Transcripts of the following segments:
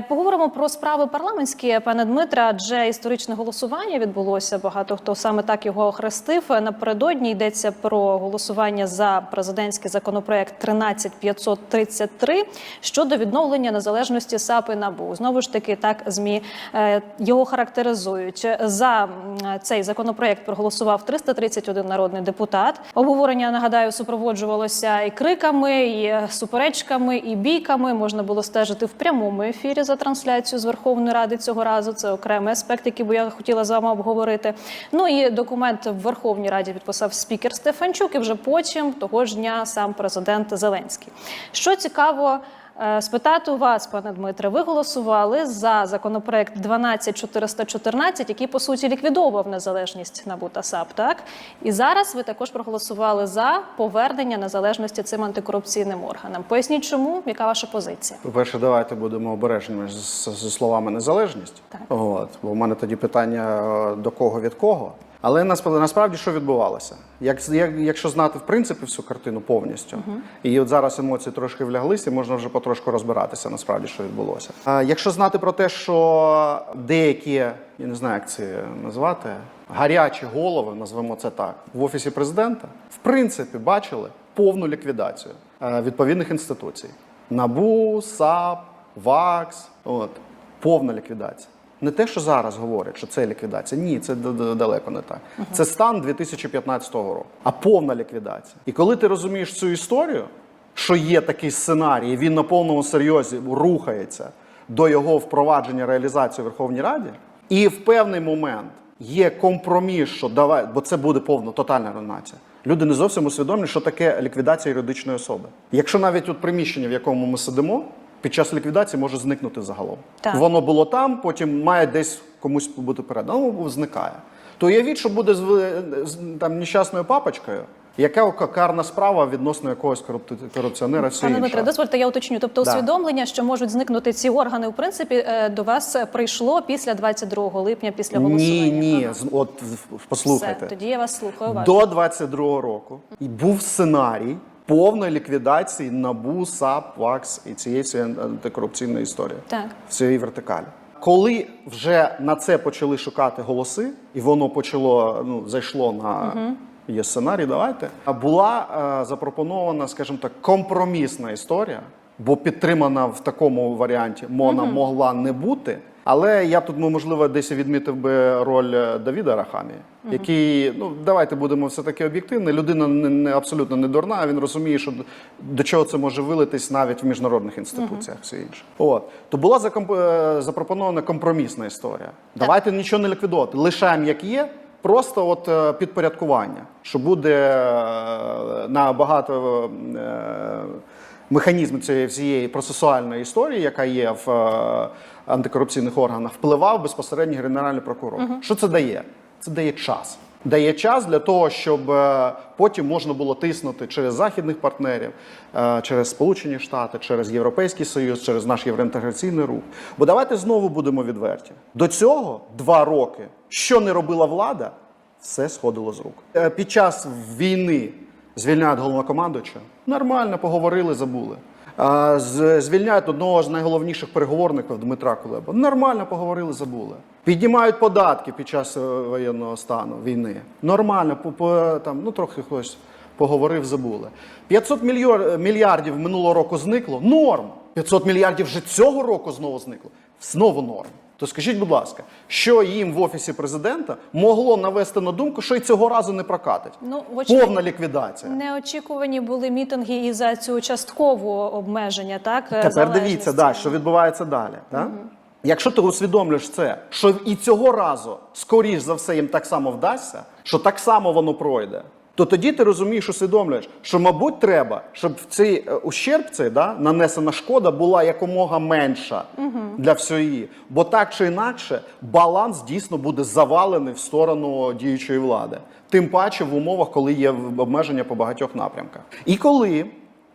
Поговоримо про справи парламентські, пане Дмитре, адже історичне голосування відбулося. Багато хто саме так його охрестив. Напередодні йдеться про голосування за президентський законопроект 13533 щодо відновлення незалежності САП і НАБУ. Знову ж таки, так змі е, його характеризують. За цей законопроект проголосував 331 народний депутат. Обговорення нагадаю супроводжувалося і криками, і суперечками, і бійками. Можна було стежити в прямому ефірі за трансляцію з Верховної Ради цього разу. Це окремий аспект, який би я хотіла з вами обговорити. Ну і документ в Верховній Раді підписав спікер Стефанчук, і вже потім того ж дня сам президент Зеленський. Що цікаво. Е, Спитати у вас, пане Дмитре, ви голосували за законопроект 12414, який по суті ліквідовував незалежність НАБУ та САП, так і зараз ви також проголосували за повернення незалежності цим антикорупційним органам. Поясніть, чому яка ваша позиція? По-перше, давайте будемо обережними з- зі словами незалежність. Так. От, бо в мене тоді питання е, до кого від кого. Але насправді, що відбувалося? Як, як, якщо знати в принципі всю картину повністю, і от зараз емоції трошки вляглися, можна вже потрошку розбиратися, насправді, що відбулося. А якщо знати про те, що деякі, я не знаю, як це назвати, гарячі голови, назвемо це так, в офісі президента, в принципі, бачили повну ліквідацію е, відповідних інституцій: НАБУ, САП, ВАКС, от повна ліквідація. Не те, що зараз говорять, що це ліквідація. Ні, це далеко не так. Це стан 2015 року, а повна ліквідація. І коли ти розумієш цю історію, що є такий сценарій, він на повному серйозі рухається до його впровадження реалізації в Верховній Раді, і в певний момент є компроміс, що давай, бо це буде повна тотальна руйнація. Люди не зовсім усвідомлюють, що таке ліквідація юридичної особи. Якщо навіть от приміщення, в якому ми сидимо, під час ліквідації може зникнути загалом. Так. Воно було там, потім має десь комусь бути передано, воно зникає. То уявіть, що буде з, з там нещасною папочкою, яка карна справа відносно якогось корупціонера. Пане. Дмитре, дозвольте, я уточню. Тобто, Да. усвідомлення, що можуть зникнути ці органи, в принципі, е, до вас прийшло після 22 липня, після голосування. Ні, ні, Ага. от послухайте. Все, тоді я вас слухаю. уважно. До 22-го року і був сценарій повної ліквідації НАБУ, САП, ВАКС і цієї антикорупційної історії. Так. В цій вертикалі. Коли вже на це почали шукати голоси, і воно почало ну зайшло на є сценарій, давайте була е, запропонована, скажімо так, компромісна історія, бо підтримана в такому варіанті вона могла не бути. Але я тут, ну, можливо, десь відмітив би роль е, Давіда Рахамії, який, ну давайте будемо все таки об'єктивні. Людина не, не абсолютно не дурна. Він розуміє, що до, чого це може вилитись навіть в міжнародних інституціях. Все інше. От то була закомп... е, запропонована компромісна історія. Давайте нічого не ліквідувати, лишаємо як є. Просто от е, підпорядкування, що буде на багато механізм цієї всієї процесуальної історії, яка є в антикорупційних органах, впливав безпосередньо генеральний прокурор. Що це дає? Це дає час. Дає час для того, щоб е, потім можна було тиснути через західних партнерів, е, через Сполучені Штати, через Європейський Союз, через наш євроінтеграційний рух. Бо давайте знову будемо відверті. До цього два роки, що не робила влада, все сходило з рук. Е, Під час війни звільняють головнокомандуюча. Нормально поговорили, забули. Звільняють одного з найголовніших переговорників Дмитра Кулеба. Нормально поговорили, забули. Піднімають податки під час е, воєнного стану війни. Нормально, по, по, там, ну трохи хтось поговорив, забули. 500 мільйор- мільярдів минулого року зникло. Норм. 500 мільярдів вже цього року знову зникло. Знову норм. То скажіть, будь ласка, що їм в офісі президента могло навести на думку, що й цього разу не прокатить? Ну, вочевидь, Повна ліквідація. Неочікувані були мітинги і за цю часткову обмеження, так Тепер дивіться, да, що відбувається далі. Да? Якщо ти усвідомлюєш це, що і цього разу, скоріш за все, їм так само вдасться, що так само воно пройде, то тоді ти розумієш, усвідомлюєш, що, мабуть, треба, щоб в цей е, ущерб, цей, да, нанесена шкода була якомога менша для всієї. Бо так чи інакше, баланс дійсно буде завалений в сторону діючої влади. Тим паче в умовах, коли є обмеження по багатьох напрямках. І коли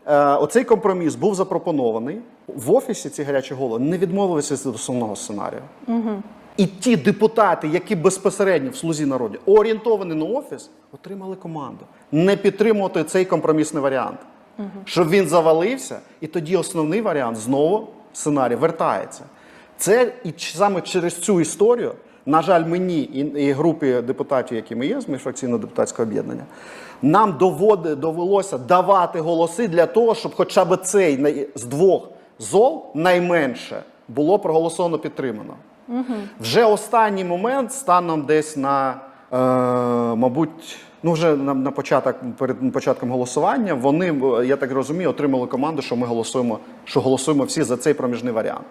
Е, оцей компроміс був запропонований в офісі. Ці гарячі голови не відмовилися від основного сценарію. І ті депутати, які безпосередньо в слузі народі орієнтовані на офіс, отримали команду не підтримувати цей компромісний варіант, щоб він завалився, і тоді основний варіант знову сценарій вертається. Це і саме через цю історію, на жаль, мені і, і групі депутатів, які ми є з міжфракційного депутатського об'єднання, нам доводи, довелося давати голоси для того, щоб хоча б цей з двох зол найменше було проголосовано підтримано. Вже останній момент, станом десь на, е, мабуть, ну вже на, на початок перед початком голосування, вони, е, я так розумію, отримали команду, що ми голосуємо, що голосуємо всі за цей проміжний варіант.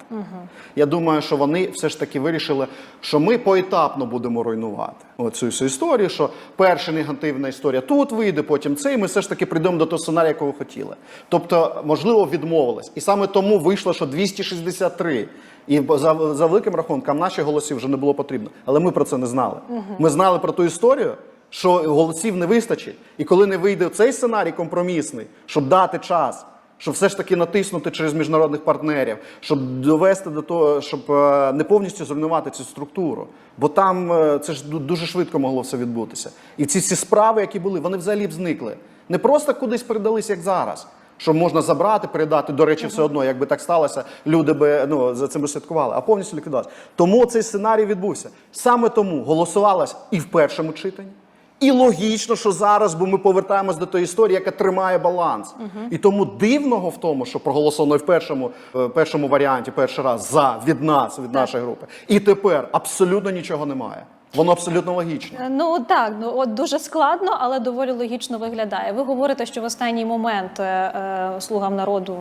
Я думаю, що вони все ж таки вирішили, що ми поетапно будемо руйнувати оцю всю історію. Що перша негативна історія тут вийде, потім цей. Ми все ж таки прийдемо до того сценарія, якого хотіли. Тобто, можливо, відмовились. І саме тому вийшло, що 263. І за, за великим рахунком наших голосів вже не було потрібно. Але ми про це не знали. Ми знали про ту історію, що голосів не вистачить. І коли не вийде цей сценарій компромісний, щоб дати час, щоб все ж таки натиснути через міжнародних партнерів, щоб довести до того, щоб е, не повністю зруйнувати цю структуру. Бо там е, це ж дуже швидко могло все відбутися. І ці всі справи, які були, вони взагалі б зникли. Не просто кудись передались, як зараз. Що можна забрати, передати, до речі, все одно, якби так сталося, люди би ну за цим би слідкували, а повністю ліквідувалося. Тому цей сценарій відбувся. Саме тому голосувалось і в першому читанні, і логічно, що зараз, бо ми повертаємось до тої історії, яка тримає баланс. І тому дивного в тому, що проголосовано в першому, е, першому варіанті перший раз за від нас, від нашої групи. І тепер абсолютно нічого немає. Воно абсолютно логічно. Е, Ну так, ну от дуже складно, але доволі логічно виглядає. Ви говорите, що в останній момент е, е, слугам народу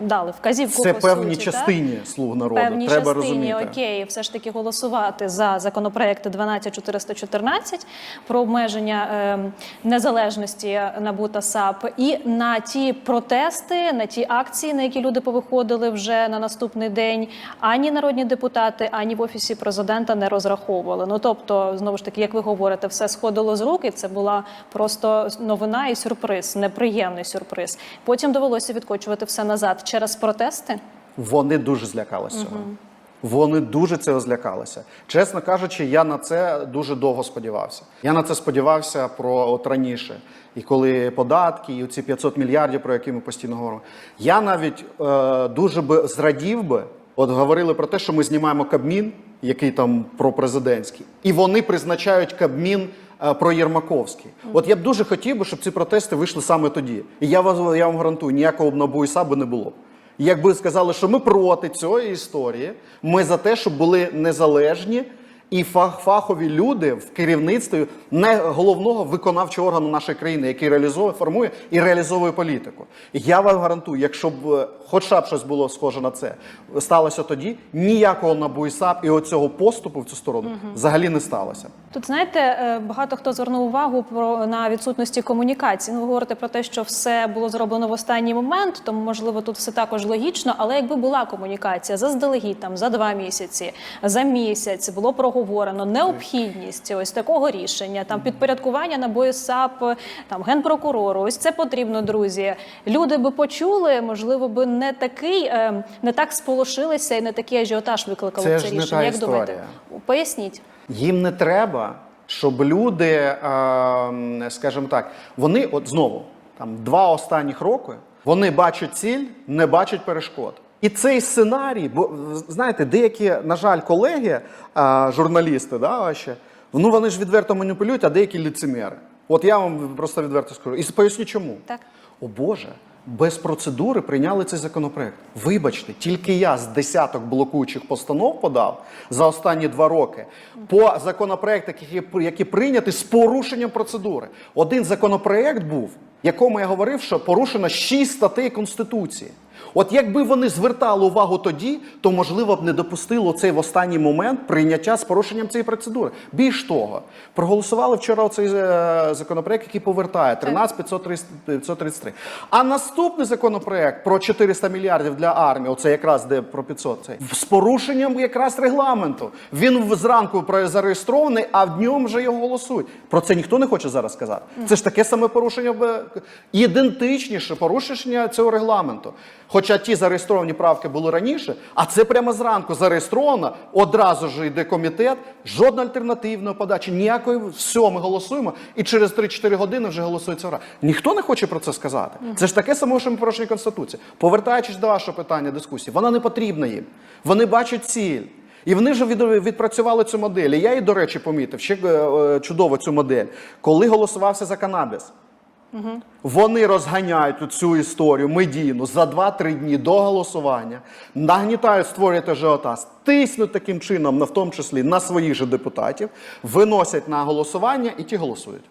дали вказівку Це по певній суті, так? частині слуг народу. Певній Треба частині розуміти. окей, все ж таки голосувати за законопроект 12414 про обмеження е, незалежності НАБУ та САП і на ті протести, на ті акції, на які люди повиходили вже на наступний день, ані народні депутати, ані в офісі президента не розраховували. Ну тобто, знову ж таки, як ви говорите, все сходило з рук, і це була просто новина і сюрприз, неприємний сюрприз. Потім довелося відкочувати все назад через протести. Вони дуже злякалися цього. Вони дуже цього злякалися. Чесно кажучи, я на це дуже довго сподівався. Я на це сподівався про от раніше. І коли податки, і ці 500 мільярдів, про які ми постійно говоримо. Я навіть е, дуже би зрадів би, от говорили про те, що ми знімаємо Кабмін, який там пропрезидентський, і вони призначають Кабмін про Єрмаковський. От я б дуже хотів би, щоб ці протести вийшли саме тоді. І я вас я вам гарантую, ніякого б НАБУ і САП би не було. Якби сказали, що ми проти цієї історії, ми за те, щоб були незалежні і фах- фахові люди в керівництві не головного виконавчого органу нашої країни, який реалізовує, формує і реалізовує політику. Я вам гарантую, якщо б е, хоча б щось було схоже на це, сталося тоді, ніякого НАБУ і САП і оцього поступу в цю сторону взагалі не сталося. Тут знаєте, е, багато хто звернув увагу про на відсутності комунікації. Ну, ви говорите про те, що все було зроблено в останній момент, тому можливо тут все також логічно. Але якби була комунікація заздалегідь там за два місяці, за місяць було проговорено необхідність ось такого рішення, там підпорядкування на САП, там генпрокурору. Ось це потрібно, друзі. Люди би почули, можливо, би не такий, е, не так сполошилися і не такий ажіотаж викликало Це це, ж не рішення. та Як думаєте? Поясніть. Їм не треба, щоб люди, е, скажімо так, вони от знову там два останніх роки вони бачать ціль, не бачать перешкод. І цей сценарій, бо знаєте, деякі, на жаль, колеги, журналісти, да, ваші, ну вони ж відверто маніпулюють, а деякі ліцеміри. От я вам просто відверто скажу. І поясню чому. Так. О Боже, без процедури прийняли цей законопроект. Вибачте, тільки я з десяток блокуючих постанов подав за останні два роки по законопроектах, які, які прийняті з порушенням процедури. Один законопроект був, якому я говорив, що порушено шість статей Конституції. От якби вони звертали увагу тоді, то можливо б не допустило цей в останній момент прийняття з порушенням цієї процедури. Більш того, проголосували вчора цей законопроект, який повертає 13 533. А наступний законопроект про 400 мільярдів для армії, оце якраз де про 500, цей, з порушенням якраз регламенту. Він зранку про- зареєстрований, а в днем вже його голосують. Про це ніхто не хоче зараз сказати. Це ж таке саме порушення, ідентичніше порушення цього регламенту. Хоча ті зареєстровані правки були раніше, а це прямо зранку зареєстровано, одразу ж йде комітет, жодної альтернативної подачі, ніякої все, ми голосуємо, і через 3-4 години вже голосується гра. Ніхто не хоче про це сказати. Це ж таке саме, що ми порушення Конституції. Повертаючись до вашого питання дискусії, вона не потрібна їм. Вони бачать ціль. І вони вже відпрацювали цю модель. І я її, до речі, помітив ще е, е, чудово цю модель. Коли голосувався за канабіс, вони розганяють цю історію медійну за 2-3 дні до голосування, нагнітають, створюють ажіотаж, тиснуть таким чином, на в тому числі на своїх же депутатів, виносять на голосування і ті голосують.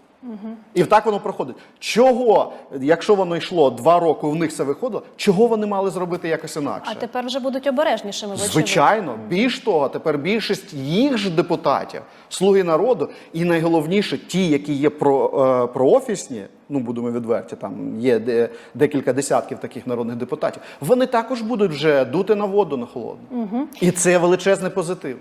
І так воно проходить. Чого, якщо воно йшло два роки, у них це виходило, чого вони мали зробити якось інакше? А тепер вже будуть обережнішими. вочевидь. Звичайно, більш того, тепер більшість їх ж депутатів, слуги народу, і найголовніше, ті, які є про, е, проофісні, ну будемо відверті, там є де, декілька десятків таких народних депутатів. Вони також будуть вже дути на воду на холодну. І це величезний позитив.